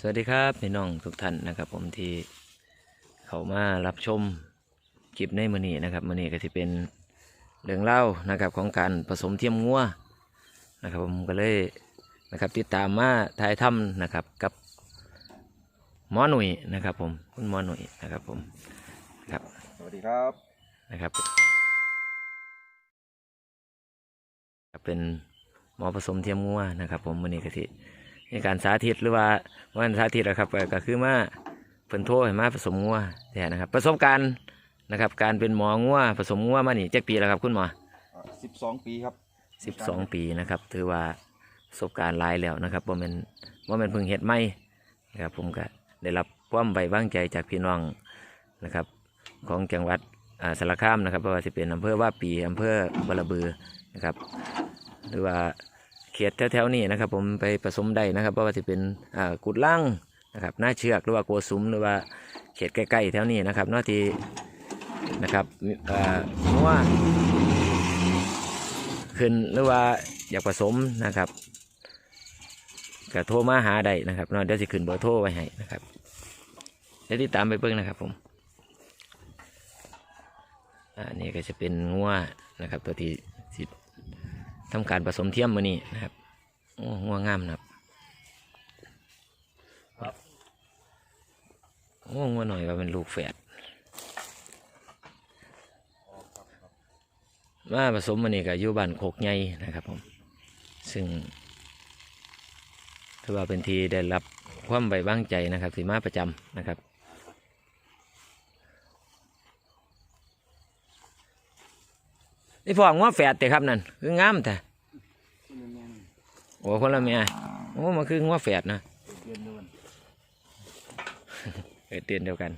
สวัสดีครับพี่น้องทุกท่านนะครับผมที่เขามารับชมคลิปในมือนี้นะครับมือนี้ก็จะเป็นเรื่องเล่านะครับของการผสมเทียมงัวนะครับผมก็เลยนะครับติดตามมาถ่ายทำนะครับกับหมอหนุ่ยนะครับผมคุณหมอหนุ่ยนะครับผมครับสวัสดีครับนะครับ เป็นหมอผสมเทียมงัวนะครับ ผมมือนี้ก็ที่ ในการสาธิตหรือว่าวันสาธิตนะครับก็ก็คือมาเพิ่นโทรให้มาผสมงัวแทนนะครับประสบการณ์นะครับ การเป็นหมองัวผสมงัวมานี่จักปีแล้วครับคุณหมอ12ปีครับสิบสองปีนะครับ ถือว่าประสบการณ์หลายแล้วนะครับว่ามันว่ามันเพิ่งเฮ็ดไม่นะครับผมก็ได้รับความไว้วางใจจากพี่น้องนะครับ ของจังหวัดอ่าสารคามนะครับเพราะว่าจะเป็นอำเภอว่าปีอำเภอบารบือนะครับ หรือว่า เขตแถวๆนี้นะครับ ผมไปผสมได้นะครับเพราะว่าจะเป็นอ่ากุดล่างนะครับหน้าเชือกหรือว่าโกสุมหรือว่าเขตใกล้ๆแถวนี้นะครับนอกที่นะครับอ่าเพราะว่าขึ้นหรือว่าอยากผสมนะครับก็โทรมาหาได้นะครับเนาะเดี๋ยวจะขึ้นเบอร์โทรไว้ให้นะครับเดี๋ยวติดตามไปเบิ่งนะครับผมอ่านี่ก็จะเป็นงัวนะครับตัวที่สิบ ทำการผสมเทียมมานี่นะครับโอ้งัวงามนะครับโอ้งัวหน่อยว่าเป็นลูกแฝดมาผสมมันนี่กับยูบ้านโคกใหญ่นะครับผม ซึ่งถือว่าเป็นทีได้รับความใบบ้างใจนะครับที่มาประจำนะครับ นี่ฟองว่าแฝดแต่ครับนั่นคืองามแต่โอ้คนละเมียโอ้มันคือว่าแฝดนะเดือนเดือนเกิดเดือนเดียวกัน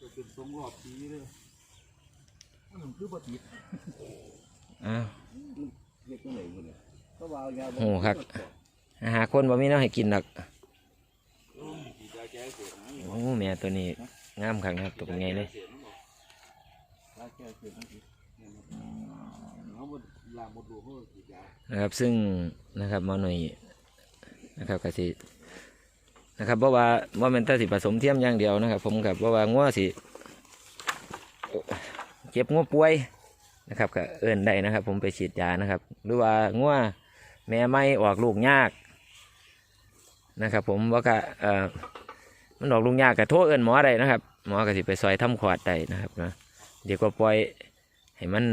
จะเป็นสองรอบปีเลยมันคือปฏิทินอ้าวเล็กไหนคนเนี่ยก็ว่าเอายาโหครับหาคนบ่มีน้องให้กินหรอกฉีดยาแก้เสียนะโอ้แม่ตัวนี้งามครับนะครับตัวเป็นไงเลยยา แก้เสียนะเขาหมดลาหมดดูเขาฉีดยานะครับซึ่งนะครับหมอหน่อยนะครับกสินะครับเพราะว่าว่ามันตัสิผสมเทียมอย่างเดียวนะครับ ผมกับเพราะว่างัวสิเก็บงัวป่วยนะครับก็เอิ้นได้นะครับ ผมไปฉีดยานะครับ หรือว่างัวแม่ไม่ออกลูกยากนะครับ ผมว่าก็เอ่อมันออกลูกยากก็โทรเอิ้นหมอได้นะครับหมอกสิไปซอยทำขวดได้นะครับนะ เดี๋ยวก็ปล่อยให้มัน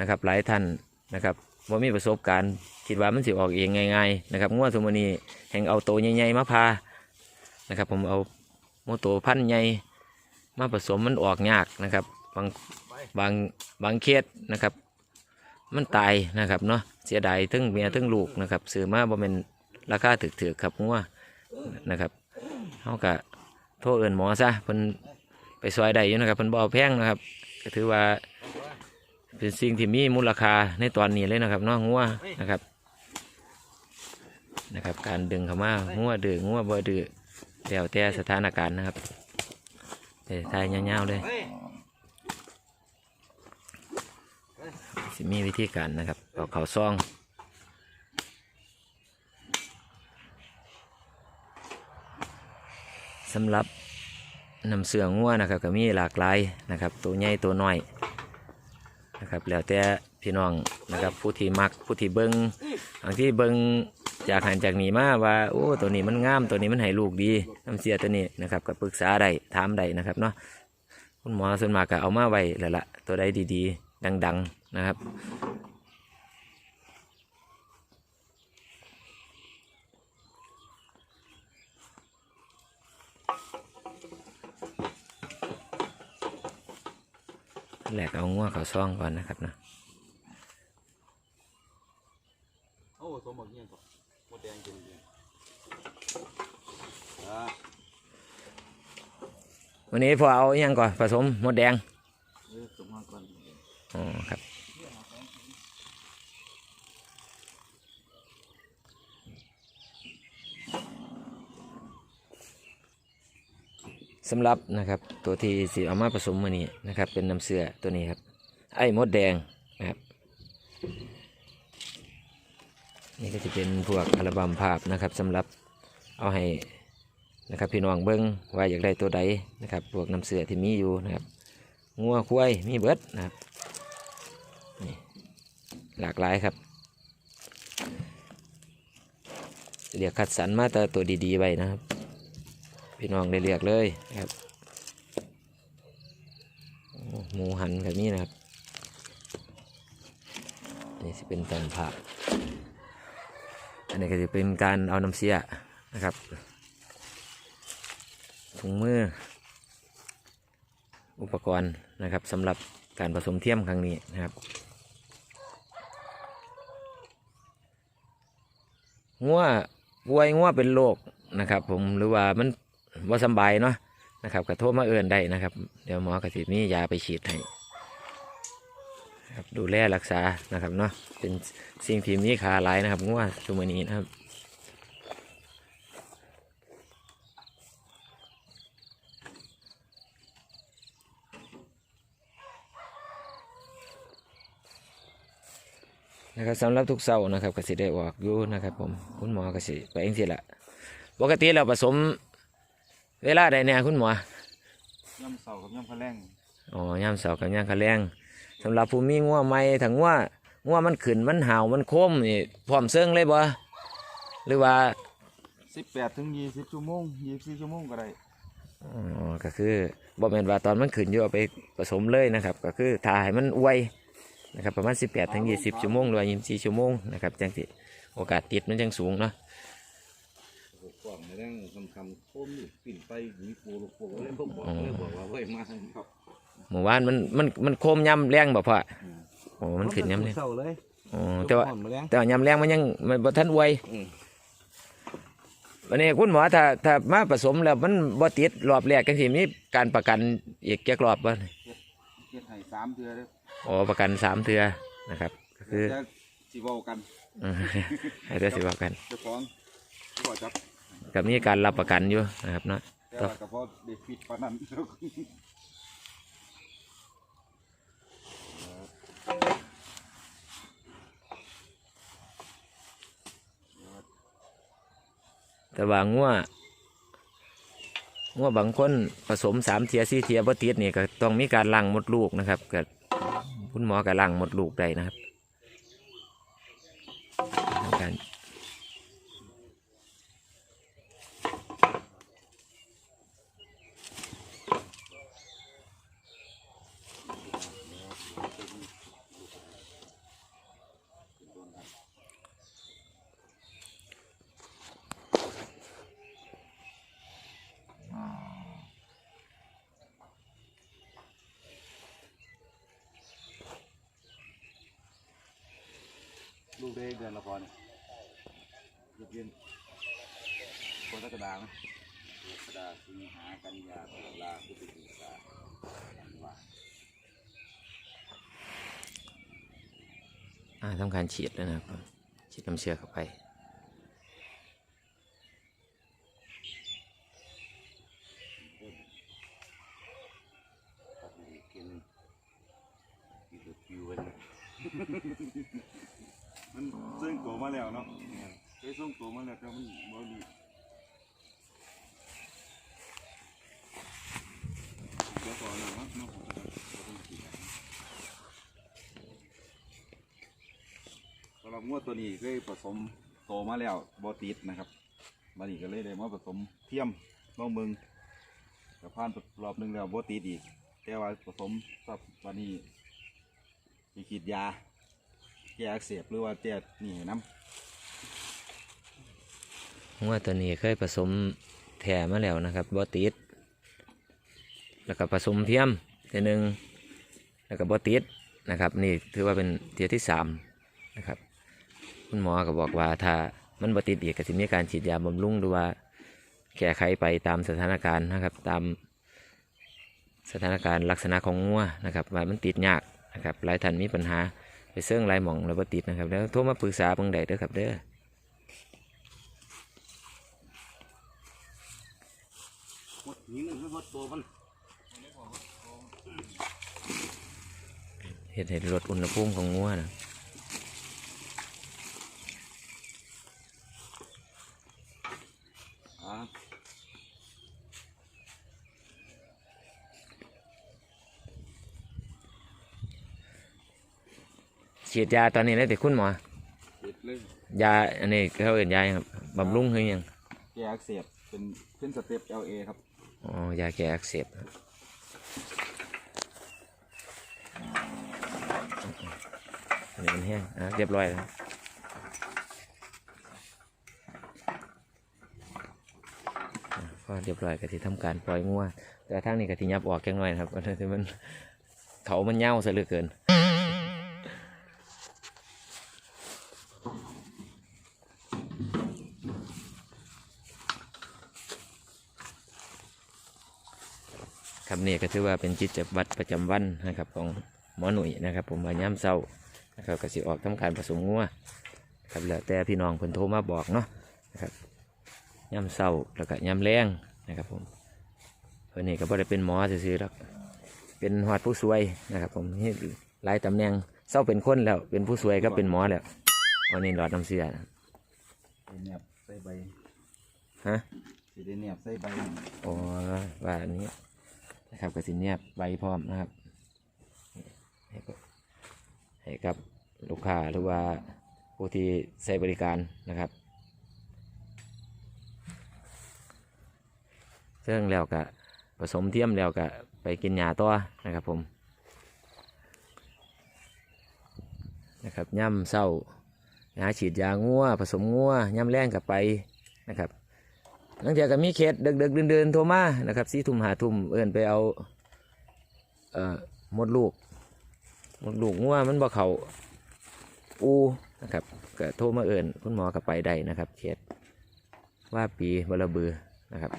นะครับหลายท่านนะครับว่ามีประสบการณ์คิดว่ามันสิออกเองง่ายๆนะครับงวดสมนีแห่งเอาโตวใหญ่ๆมาพานะครับ ผมเอาโมโตพันธุ์ใหญ่มาผสมมันออกยากนะครับบางบางบางเคสนะครับ มันตายนะครับเนาะเสียดายทั้งเมียทั้งลูกนะครับซื้อมาบ่เป็นราคาถึกๆครับงัวนะครับเขากะโทษเอินหมอซะเพิ่นไปซอยได้อยู่นะครับเพิ่นบ่เอาแพงนะครับ ก็ถือว่า เป็นสิ่งที่มีมูลค่าในตอนนี้เลยนะครับน้องงัวนะครับ นะครับ การดึงเข้ามางัวดื้องัวบ่ดื้อแล้วแต่สถานการณ์นะครับแต่ทายยาๆเลยสิมีวิธีการนะครับเอาเขาซองสำหรับ น้ำเสืองัวนะครับก็มีหลากหลายนะครับ ตัวใหญ่ตัวน้อยนะครับแล้วแต่พี่น้องนะครับผู้ที่มักผู้ที่เบิงบางที่เบิงจากหันจากนี้มาว่าโอ้ตัวนี้มันงามตัวนี้มันให้ลูกดีน้ำเสียตัวนี้นะครับก็ปรึกษาได้ถามได้นะครับเนาะคุณหมอส่วนมากก็เอามาไว้แล้วละตัวใดดีๆ ดัง ๆนะครับ แหลกเอางัวเขาซ่องก่อนนะครับนะโอ้สมบัติยังก่อนหมดแดงกินเลยอ่าวันนี้พอเอาอหยังก่อนผสมมดแดง เออสมมาก่อน อ๋อครับ สำหรับนะครับตัวที่สีเอามาผสมมือนี้นะครับ เป็นน้ำเสือตัวนี้ครับ ไอ้มดแดงนะครับ นี่ก็จะเป็นพวกอัลบั้มภาพนะครับสำหรับเอาให้นะครับพี่น้องเบิ้งว่าอยากได้ตัวใดนะครับพวกน้ำเสือที่มีอยู่นะครับงัวควายมีเบิดนะครับนี่หลากหลายครับเรียกคัดสรรมาแต่ตัวดีๆไว้นะครับ พี่น้องได้เรียกเลยนะครับหมูหันแบบนี้นะครับนี่จะเป็นแฟนภาพอันนี้ก็จะเป็นการเอาน้ำเสียนะครับถุงมือ อุปกรณ์นะครับสำหรับการผสมเทียมครั้งนี้นะครับงัวป่วยงัวเป็นโรคนะครับ ผมหรือว่ามัน ว่าสบายเนาะนะครับก็โทรมาเอื่นได้นะครับ เดี๋ยวหมอกสิมียาไปฉีดให้ครับดูแลรักษานะครับเนาะเป็นสิ่งที่มีค่าหลายนะครับงัวชุมนี้นะครับนะครับสำหรับทุกเสาร์นะครับก็สิได้ออกอยู่นะครับผมคุณหมอก็สิไปเองสิละปกติเราผสม เวลาใดเนี่ยคุณหมอย่ำเสากับย่ำพะแรงอ๋อยามเสาร์กับยามคะแรงสำหรับผู้มีงัวไม่ถังงัวงัวมันขึ้นมันห่าวมันโคมนี่พร้อมเซิงเลยบ่หรือว่าสิบแปดถึงยี่สิบชั่วโมงยี่สิบชั่วโมงก็ได้อ๋อก็คือบ่แม่นว่าตอนมันขึ้นอยู่เอาไปผสมเลยนะครับ ก็คือถ่ายมันอวยนะครับประมาณ18ถึง20ชั่วโมงหรือว่า24ชั่วโมงนะครับจังสิโอกาสติดมันจังสูงเนาะ กล่องไม่ได้ทำคำโค้มอยู่ปิ่นไปมีปูลูกปูเลยพวกบอกเลยบอกว่าเว้ยมาครับหมู่บ้านมันมันมันโคมย่ำแรงบ่พ่อโอ้มันขึ้นย่ำแรงเศร้าเลยอ๋อแต่ว่าอ่อนมาแรงแต่ว่าย่ำแรงมันยังมันบ่ทันอวยอืมวันนี้คุณหมอถ้าถ้ามาผสมแล้วมันบ่ติดรอบแรกจังซี่มีการประกันอีกจักรอบบ่เฮ็ดให้สามเดือนเลยอ๋อประกันสามเทื่อนะครับ ก็คือจะสิเว้ากันเออให้ได้สิว่ากันเจ้าของที่บอกจับ กับมีการรับประกันอยู่นะครับเนาะแต่ว่าก็พอเด็กฟิตปานนั้นแต่ว่างัวงัวบางคนผสมสามเทียสี่เทียบ่ติดนี่ก็ต้องมีการล้างมดลูกนะครับก็คุณหมอก็ล้างมดลูกได้นะครับ ลูกได้เดือนละพอเนี่ยหยุดเย็นคนกระดาษไหมกระดาษสิงหากันยาตุลาพฤศจิกาธันวาอ่าทำการฉีดแล้วนะครับ ฉีดน้ำเชื้อเข้าไป ตัดอีกทีหนึงอีกตัวคิวไว้นะมันซึ่งตัวมา แล้วเนาะเคยส่งตัวมาแล้วแต่มันบ่ดีเดี๋ยวก่อนนะเนาะเนาะบ่ต้องกินนะสำหรับงวดตัวนี้เคยผสมโตมาแล้วบ่ติดนะครับบัดนี้ก็เลยได้มาผสมเทียมลองเบิ่งก็ผ่านไปรอบหนึงแล้วบ่ติดอีกแต่ว่าผสมสับวันนี้มีขีดยาแก้อักเสบหรือว่าแก้นี่ใหัวตัวนี้เคยผสมแถมาแล้วนะครับบอติดแล้วก็ผสมเทียมเทียหนึ่งแล้วก็บอติดนะครับ นี่ถือว่าเป็นเทียที่สามนะครับ คุณหมอก็บอกว่าถ้ามันบอติดอีกก็จะมีการฉีดยาบำรุงหรือว่าแก้ไขไปตามสถานการณ์นะครับ ตามสถานการณ์ลักษณะของงัวนะครับว่ามันติดยากนะครับหลายท่านมีปัญหาไปเสื่องลายหมองแล้วบอติดนะครับ แล้วโทรมาปรึกษาบิ่งได้เด้อครับเด้อ นี่มันหดตัวมันเห็ดเห็ดลดอุณหภูมิของงัวนะฉีดยาตอนนี้ได้แต่คุณหมอยาอันนี้เขาเอ็นยาครับบำรุงหรืยัง แกอักเสบเป็นขึ้นสเต็ป LA ครับ อ๋อยาแก้อักเสบอันนี้มันแห้งอะเรียบร้อยแล้วอะก็เรียบร้อยก็ที่ทำการปล่อยงัวแต่ทางนี้ก็ที่ยับออกแค่น้อยนะครับเพราะมันเขามันเน่าซะเหลือเกิน ครับนี่ก็ถือว่าเป็นจิตวัตรประจำวันนะครับ ของหมอหนุ่ยนะครับ ผมว่าย้ำเศร้านะครับก็สิออกทำการผสมงัวครับแล้วแต่พี่น้องเพิ่นโทรมาบอกเนาะนะครับย้ำเศร้าแล้วก็ย้ำแรงนะครับผมเพิ่นนี่ก็บ่ได้เป็นหมอซื่อๆหรอกเป็นหอดผู้ช่วยนะครับ ผมนี่หลายตำแหน่งเศร้าเป็นคนแล้ว เป็นผู้ช่วยก็เป็นหมอแล้วอันนี้หลอดน้ำเสียนะสีเนียบใส่ใบฮะสีได้เนียบใส่ใบอ๋อว่าอันนี้ นะครับกระสินเนียบใบพร้อมนะครับให้กับลูกค้าหรือว่าผู้ที่ใช้บริการนะครับซึ่องแล้วก็ผสมเทียมแล้วก็ไปกินยาต่อนะครับผมนะครับย่ำเศร้ายาฉีดยางัวผสมงัวย่ำแรงกับไปนะครับ หลังจากก็มีเขตเดึกๆเดินๆโทรมานะครับสี่ทุ่มหาทุ่มเอินไปเอาเอ่อมดลูกมดลูกงัวมันบ่เขาอูนะครับก็โทรมาเอินคุณหมอก็ไปได้นะครับเขตว่าปีบระเบือนะครับ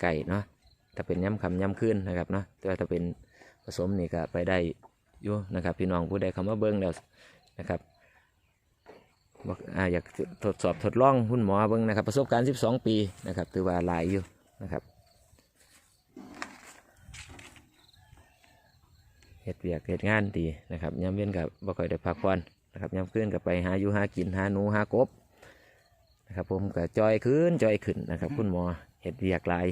ไก่ๆเนาะถ้าเป็นย้ำคำย้ำขึ้นนะครับเนาะแต่ว่าถ้าเป็นผสมนี่ก็ไปได้อยู่นะครับ พี่น้องผู้ใดคำว่าเบิ้งแล้วนะครับ บอกอ่าอยากทดสอบทดลองคุณหมอเบิ่งนะครับ ประสบการณ์ 12 ปีนะครับถือว่าหลายอยู่นะครับเฮ็ดเวียกเฮ็ดงานดีนะครับยามเว้นกับบ่ค่อยได้พักผ่อนนะครับยามคืนกับไปหาอยู่หากินหาหนูหากบนะครับผมก็จอยขึ้นจอยขึ้นนะครับคุณหมอเฮ็ดเวียกหลาย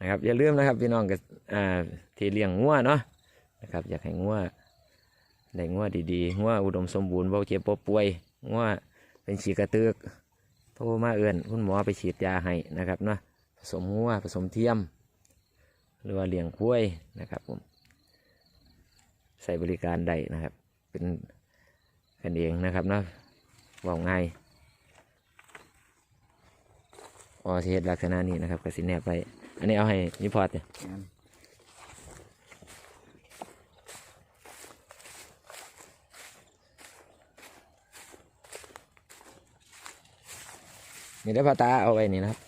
นะครับอย่าลืมนะครับพี่น้องกับอ่าที่เลี้ยงงัวเนาะนะครับอยากให้งัว ได้งัวดีๆงัวอุดมสมบูรณ์บ่เจ็บบ่ป่วยงัวเป็นฉีกกระตึกโทรมาเอื้อนคุณหมอไปฉีดยาให้นะครับเนาะผสมงัวผสมเทียม หรือว่าเลี้ยงกล้วยนะครับผมใส่บริการได้นะครับ เป็นกันเองนะครับเนาะบอกง่ายออสิเฮ็ดลักษณะนี้นะครับกระสินแนบไป อันนี้เอาให้นิพอดเนี่ย นนี่ได้พาตาเอาไว้นี่นะครับ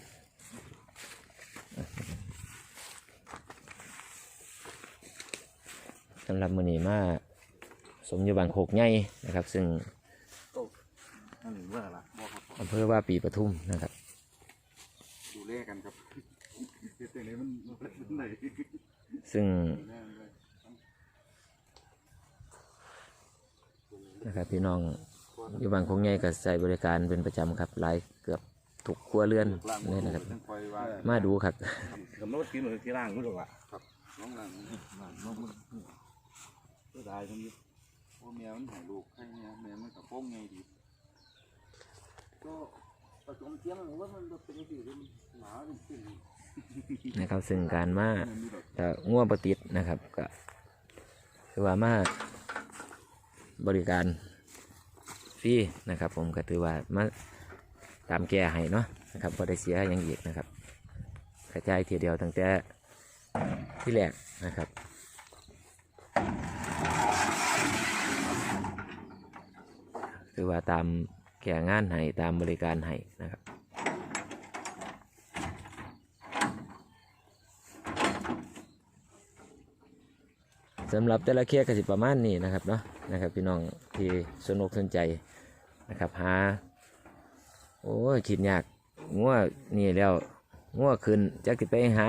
สำหรับมือนี้มาสมอยู่บางโคกใหญ่นะครับ ซึ่งนั่นเมื่อละบอกครับอำเภอว่าปีปทุมนะครับ ดูเลขกันครับเฮ็ดจังไดมันมันเป็นไหนซึ่งแน่เลยนะครับพี่น้องอยู่บางโคกใหญ่ก็ใช้บริการเป็นประจำครับหลายเกือบ ทุกครัวเรือนเลยนะครับต้องคอยว่ามาดูครับกำหนดกินเหมือนที่ร่างรู้หรอกว่าครับน้องหลังน้องน้องมันก็ได้ตรงนี้พ่อแม่มันให้ลูกให้แม่แม่มันกับโป้งไงดีก็ผสมเทียมหรือว่ามันเป็นสิ่งที่มันหนาเป็นสิ่งนะครับซึ่งการมามันมีแบบแต่ง่วงปติดนะครับก็คือว่ามาบริการฟรีนะครับ ผมก็ถือว่ามา ตามแก้ให้เนาะนะครับพอได้เสียยังอีกนะครับ กระจายทีเดียวตั้งแต่ที่แรกนะครับคือว่าตามแก่งานให้ตามบริการให้นะครับสำหรับแต่ละเคสก็สิประมาณนี้นะครับเนาะนะครับพี่น้องที่สนุกสนใจนะครับหา โอ้ยคิดยากงัวนี่แล้วงัวขึ้นจะกิไปหา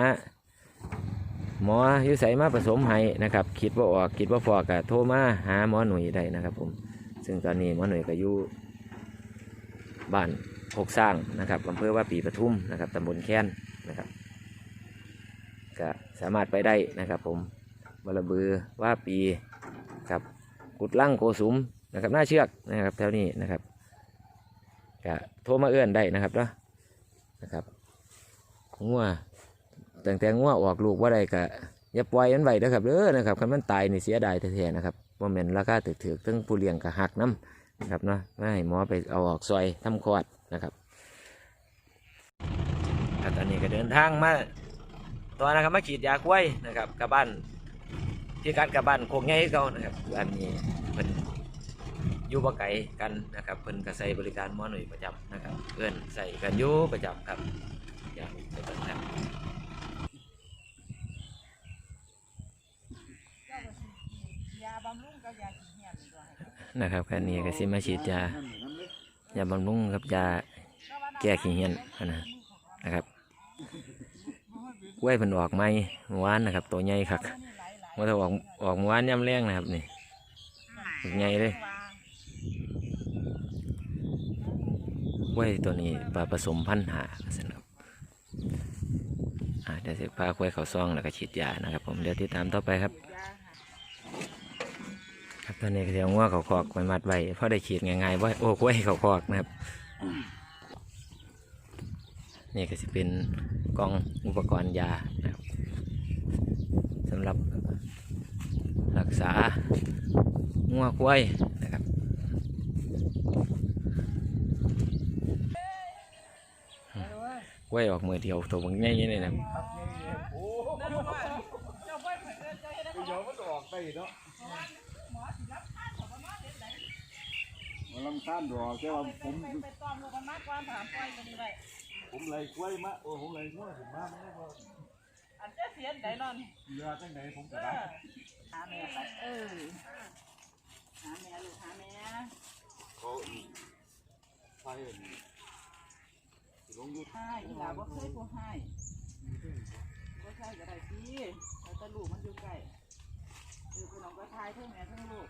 หมออยุใสมาผสมให้นะครับ คิดว่าออกคิดว่าพอกะโทรมาหาหมอหนุ่ยได้นะครับผมซึ่งตอนนี้หมอหนุ่ยก็อยู่บ้านโคกสร้างนะครับอำเภอว่าปีปทุมนะครับตำบลแค้นนะครับก็สามารถไปได้นะครับ ผมบลบือว่าปีครับกุดลั่งโกสุมนะครับหน้าเชือกนะครับแถวนี้นะครับ ก็โทรมาเอื้อนได้นะครับเนาะนะครับงัวแต่งแต่งัวออกลูกว่าใดก็อย่าปล่อยมันไว้นะครับเด้อนะครับคันมันตายนี่เสียดายแท้ๆนะครับว่าแม่นราคาถือๆทั้งผู้เลี้ยงก็หักน้ำนะครับเนาะไม่ให้หมอไปเอาออกซอยทำคลอดนะครับตอนนี้ก็เดินทางมาตอนนะครับมาฉีดยากล้วยนะครับกลับบ้านที่การกลับบ้านโคงใหญ่คือเก่านะครับอันนี้เพิ่น อยู่บ่ไกลกันนะครับเพิ่นก็ใช้บริการหมอหน่วยประจำนะครับเพื่อนใส่กันอยู่ประจำครับอย่างเป็นต้นครับยาบำรุงกับยาขี้เหี่ยนะครับคันนี้ก็สิมาฉีดยายาบำรุงกับยาแก้ขี้เหียนนะนะครับกล้วยเพิ่นออกใหม่เมื่อวานนะครับ ตัวใหญ่คักว่าถ้าออกออกม้วานย่ำแรงนะครับนี่ใหญ่เลย กล้ยตัวนี้ปลาผสมพันธ์หาสนครับอาเดี๋ยวสิพากล้ยเขาซ่องแล้วก็ฉีดยานะครับ ผมเดี๋ยวติดตามต่อไปครับ ครับตอนนี้เสียงว่าเขาคอกไว้มัดไว้เพราะได้ฉีดง่ายๆว่าโอ้กล้ยเขาคอกนะครับ นี่ก็จะเป็นกล่องอุปกรณ์ยานะครับสำหรับรักษางัวควาย ไว้ออกมือเดียวตัวบางใหญ่ๆเลยนะครับโอ้เดี๋ยวมันออกได้านลำคาญดอกแค่ว่าผมไปตอมลูกมันมากกว่าถามปล่อยกันนี่ไว้ผมเลยกล้วยมาโอ้ผมเลยกล้วยถึงมาไม่ได้พออันเจะเสียนไดนนอนเรือจังไหนผมเอก็ได้หาแม่ไปเออหาแม่ลูกหาแม่เขาใช่เลย ให้อีหลาบ่เคยผู้ให้บ่ใช่ก็ได้สิแต่ตะลูกมันอยู่ใกล้เออพี่น้องก็ทายเท่าแม่ทั้งลูก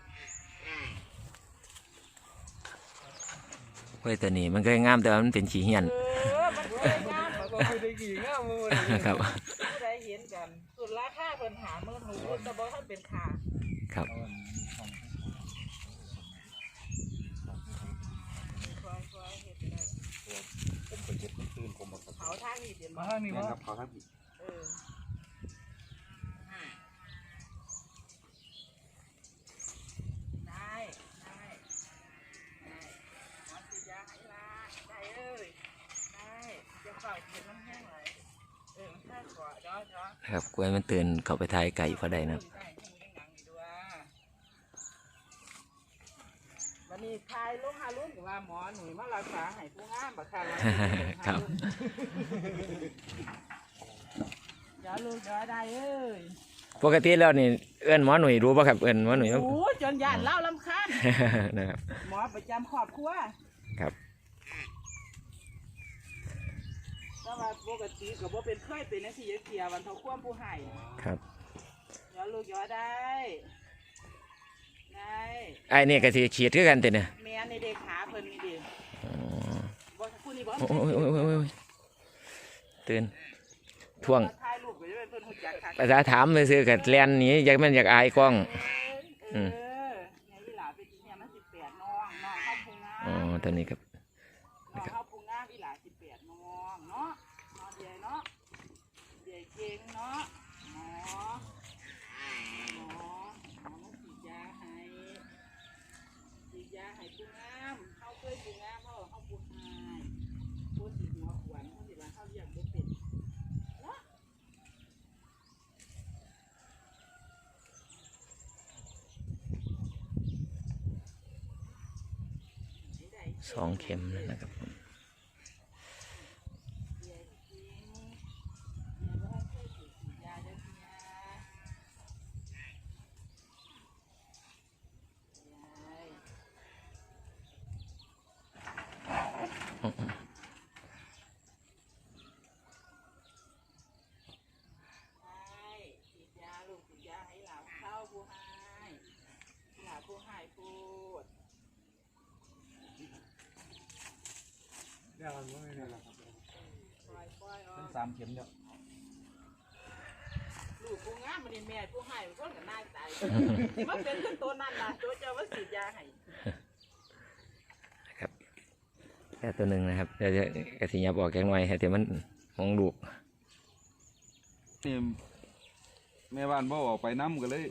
กล้วยตัวนี้มันก็งามแต่ว่ามันเป็นขี้เหียน เออมันเคยงามก็คือได้กี่ง่ามมือครับผู้ใดเห็นกันสุดราคาเพิ่นหาเมื่อหนูแต่บ่ทันเป็นขาครับคอยคอยเฮ็ดได้ ผมไปเช็ดตื่นผมมาเขาทางนี้เดี๋ยวมามาทางนี้นี่วะครับเขาทั้งผิดเออได้ได้ได้หมอฉีดยาให้ลาได้เอ้ยได้จะเฝ้ากินน้ำแห้งเลยเออมันแค่ขอจ้อจ้อครับกล้วยมันตื่นเข้าไปทายไก่พอได้นะครับ ได้ให้มึงได้หนังอยู่ด้วยวั นนี้ทายลงหารุ่นว่าหมอหนุ่ยมารักษาให้ผู้งามบักค่ะครับเดี๋ยวลูกเดี๋ยวได้เอ้ยปกติแล้วนี่เอื้อนหมอหนุ่ยรู้ป่ะครับเอื้อนหมอหนุ่ยโอ้ยจนยานเล่าลำคาญนะครับหมอประจำครอบครัวครับแต่ว่าปกติก็บ่เป็นเคยเป็นนักที่ยักเกียวันเทาควมผู้ให้ครับเดี๋ยวลูกเดี๋ยวได้ ได้ไอ้นี่ก็สิฉีดคือกันแต่เนี่ยแม่ในเด็กหาเพิ่นนี่เด็กอ๋อบ่คู่นี้บ่โอ้ยโอ้ยโอ้ยโอ้ยตื่นท่วงถ่ายรูปไปด้วยเพิ่นฮู้จักค่ะภาษาถามไปซื้อกับแลนหนี้อยากมันอยากอายกล้อง เออไงอีหลาไปกินเนี่ยมัน18น้องน้องเข้าพุงงามอ๋อตอนนี้ครับ น้องเข้าพุงงามอีหลา18น้องเนาะน้องใหญ่เนาะใหญ่เก่งเนาะหมอหมอหมอมาฉีดยาให้ฉีดยาให้พุงงามเข้าเคยพุงงามเฮาเฮาพุงหายผู้สิหัวขวัญเฮาสิว่าเฮาเลี้ยงบ่เป็นเนาะ สองเข็มนะครับผม ฉีดยาลูกฉีดยาให้หลานเข้าผู้ให้หลานผู้ให้พูด เดี๋ยวมันไม่ได้แล้วครับ ปล่อยปล่อยออ ทั้งกสามเข็มเนี่ยลูกผู้งามมันนี่แม่ผู้ให้มันก็กับนายตายมันเป็นขึ้นตัวนั่นล่ะตัวเจ้าว่าฉีดยาให้นะครับแค่ตัวหนึ่งนะครับเดี๋ยวจะกระสิยับออกแกงหน่อยให้แต่มันมองลูกนี่แม่บ้านบ่ออกไปน้ำกันเลย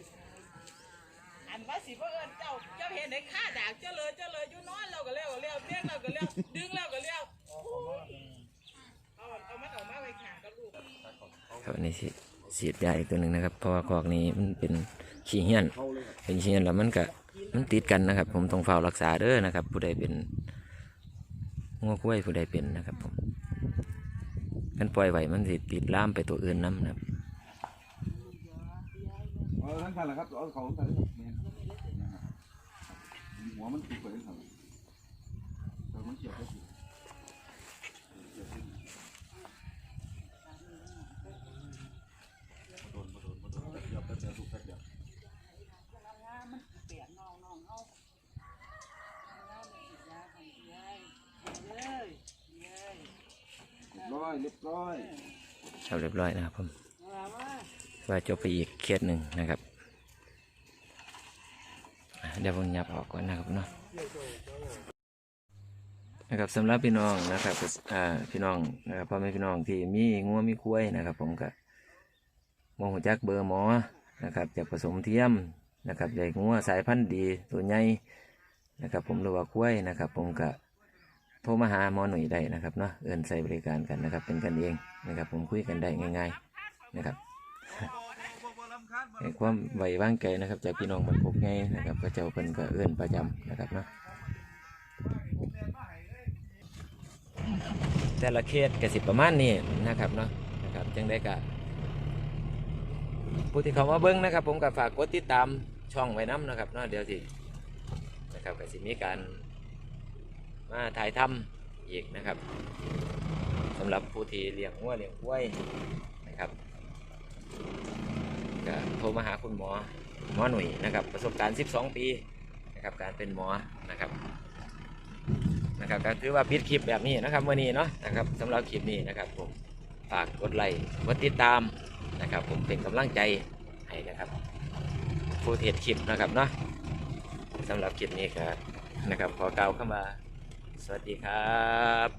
อันว่าสิบ่เอิ้นเจ้าเจ้าเห็นในข้าดากเจ้าเลยเจ้าเลยอยู่นอนเราก็เลี้ยวเลี้ยวเลี้ยงเราก็เลี้ยวดึงเราก็เลี้ยวเอาเอามันออกมาไว้ข้างกับลูก ครับอันนี้สิสีดยาอีกตัวหนึ่งนะครับเพราะว่าคอกนี้มันเป็นขี้เหี้ยน เป็นขี้เหี้ยนแล้วมันก็มันติดกันนะครับ ผมต้องเฝ้ารักษาเด้อนะครับ ผู้ใดเป็นงัวกล้วยผู้ใดเป็นนะครับผมกันปล่อยไว้มันสิติดล่ามไปตัวอื่นน้ำนะครับเอาทั้งคันละครับเอาเขาทั้งคันเลยครับแม่นนะครับหัวมันติดไปทั้งคันเลยแต่มันเกี่ยวกับโดนมาโดนมาโดนแป๊บเดียวแป๊บเดียวลูกแป๊บเดียว เปลี่ยนน้องน้องเอาน้ำฉีดยาให้ยายเลยยาย เรียบร้ อยเรียบร้อยครับเรียบร้อยนะครับผมว่าว่าว่าจบไปอีกเคสหนึ่งนะครับอะเดี๋ยวผมยับออกก่อนนะครับเนาะนะครับสำหรับพี่น้องนะครับอ่าพี่น้องนะครับพ่อแม่พี่น้องที่มีงัวมีคุ้ยนะครับ ผมก็มองหัวจักเบอร์หมอนะครับจากผสมเทียมนะครับใหญ่งัวสายพันธุ์ดีตัวใหญ่นะครับ ผมหรือว่าคุ้ยนะครับ ผมก็ โทรมาหาหมอหน่ยได้นะครับเนาะเอินใส่บริการกันนะครับ เป็นกันเองนะครับ ผมคุยกันได้ง่าย ๆนะครับให้ความไว้วางใจนะครับ จากพี่น้องบรรพกไงนะครับ ก็เจ้าเป็นก็เอื้นประจำนะครับเนาะแต่ละเคสกสิประมาณนี้นะครับเนาะนะครับจังได้กะผู้ที่เขามาเบิ้งนะครับ ผมก็ฝากกดติดตามช่องไว้น้ำนะครับเนาะเดี๋ยวสินะครับกสิมีการ มาถ่ายทำอีกนะครับสำหรับผู้ที่เลี้ยงวัวเลี้ยงกล้วยนะครับก็โทรมาหาคุณหมอหมอหนุ่ยนะครับประสบการณ์ 12 ปีนะครับการเป็นหมอนะครับนะครับก็ถือว่าพิดคลิปแบบนี้นะครับวันนี้เนาะนะครับสำหรับคลิปนี้นะครับผมฝากกดไลค์กดติดตามนะครับ ผมเป็นกำลังใจให้นะครับผู้เทศคลิปนะครับเนาะสำหรับคลิปนี้ก็นะครับขอกล่าวเข้ามา สวัสดีครับ